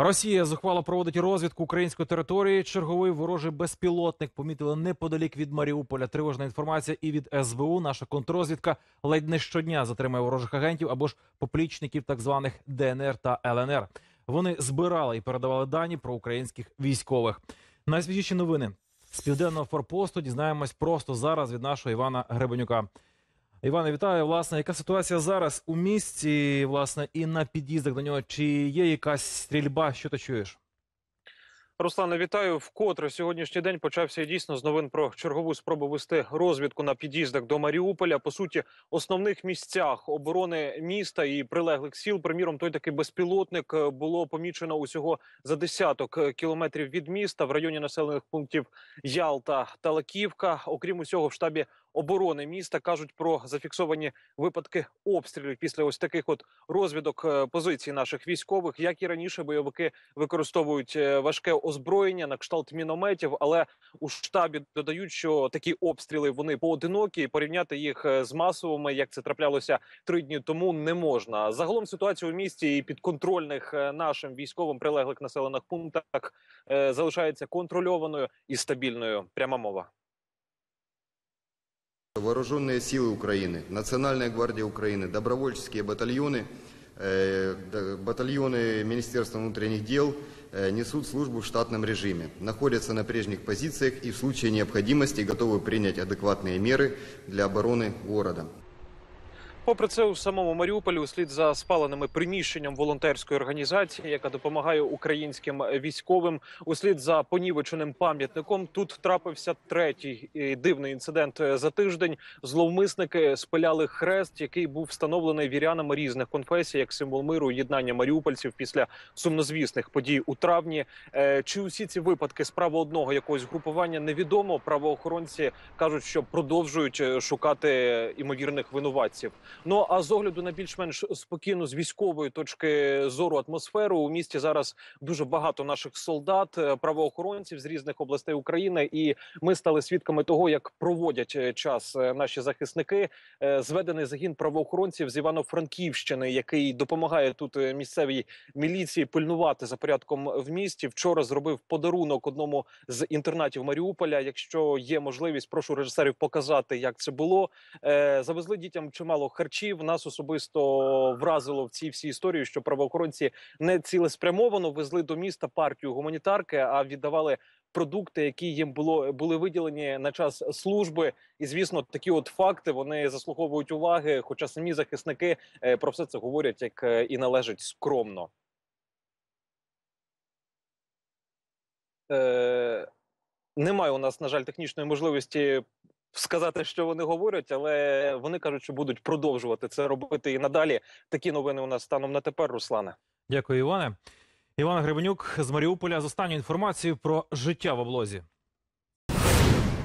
Росія зухвало проводить розвідку української території. Черговий ворожий безпілотник помітили неподалік від Маріуполя. Тривожна інформація і від СБУ. Наша контррозвідка ледь не щодня затримує ворожих агентів або ж поплічників так званих ДНР та ЛНР. Вони збирали і передавали дані про українських військових. Найсвіжіші новини з південного форпосту дізнаємось просто зараз від нашого Івана Гребенюка. Іване, вітаю. Власне, яка ситуація зараз у місті, власне, і на під'їздах до нього? Чи є якась стрільба? Що ти чуєш? Руслане, вітаю. Вкотре сьогоднішній день почався дійсно з новин про чергову спробу вести розвідку на під'їздах до Маріуполя. По суті, основних місцях оборони міста і прилеглих сіл. Приміром, той такий безпілотник е, було помічено усього за десяток е, кілометрів від міста в районі населених пунктів Ялта та Лаківка. Окрім усього, в штабі оборони міста кажуть про зафіксовані випадки обстрілів після ось таких от розвідок е, позицій наших військових. Як і раніше, бойовики використовують е, важке озброєння на кшталт мінометів, але у штабі додають, що такі обстріли вони поодинокі, і порівняти їх е, з масовими, як це траплялося три дні тому, не можна. Загалом ситуація у місті і підконтрольних нашим військовим прилеглих населених пунктах залишається контрольованою і стабільною. Пряма мова. Вооруженные силы Украины, Национальная гвардия Украины, добровольческие батальоны, э, батальоны Министерства внутренних дел э, несут службу в штатном режиме, находятся на прежних позициях и в случае необходимости готовы принять адекватные меры для обороны города. Попри це, у самому Маріуполі, услід за спаленими приміщенням волонтерської організації, яка допомагає українським військовим, услід за понівеченим пам'ятником, тут трапився третій е, дивний інцидент е, за тиждень. Зловмисники спиляли хрест, який був встановлений вірянами різних конфесій, як символ миру єднання маріупольців після сумнозвісних подій у травні. Е, Чи усі ці випадки справа одного якогось групування невідомо? Правоохоронці кажуть, що продовжують шукати імовірних винуватців. Ну а з огляду на більш-менш спокійну з військової точки зору атмосферу у місті зараз дуже багато наших солдат, е, правоохоронців з різних областей України, і ми стали свідками того, як проводять е, час е, наші захисники. Зведений загін правоохоронців з Івано-Франківщини, який допомагає тут місцевій міліції пильнувати за порядком в місті. Вчора зробив подарунок одному з інтернатів Маріуполя. Якщо є можливість, прошу режисерів показати, як це було. Завезли дітям чимало харчів. Нас особисто вразило в цій всій історії, що правоохоронці не цілеспрямовано везли до міста партію гуманітарки, а віддавали продукти, які їм було були виділені на час служби. І звісно, такі от факти вони заслуговують уваги. Хоча самі захисники е, про все це говорять як е, і належить скромно. Е, немає у нас, на жаль, технічної можливості сказати, що вони говорять, але вони кажуть, що будуть продовжувати це робити і надалі. Такі новини у нас станом на тепер, Руслане. Дякую, Іване. Іван Гребенюк з Маріуполя з останньою інформацією про життя в облозі.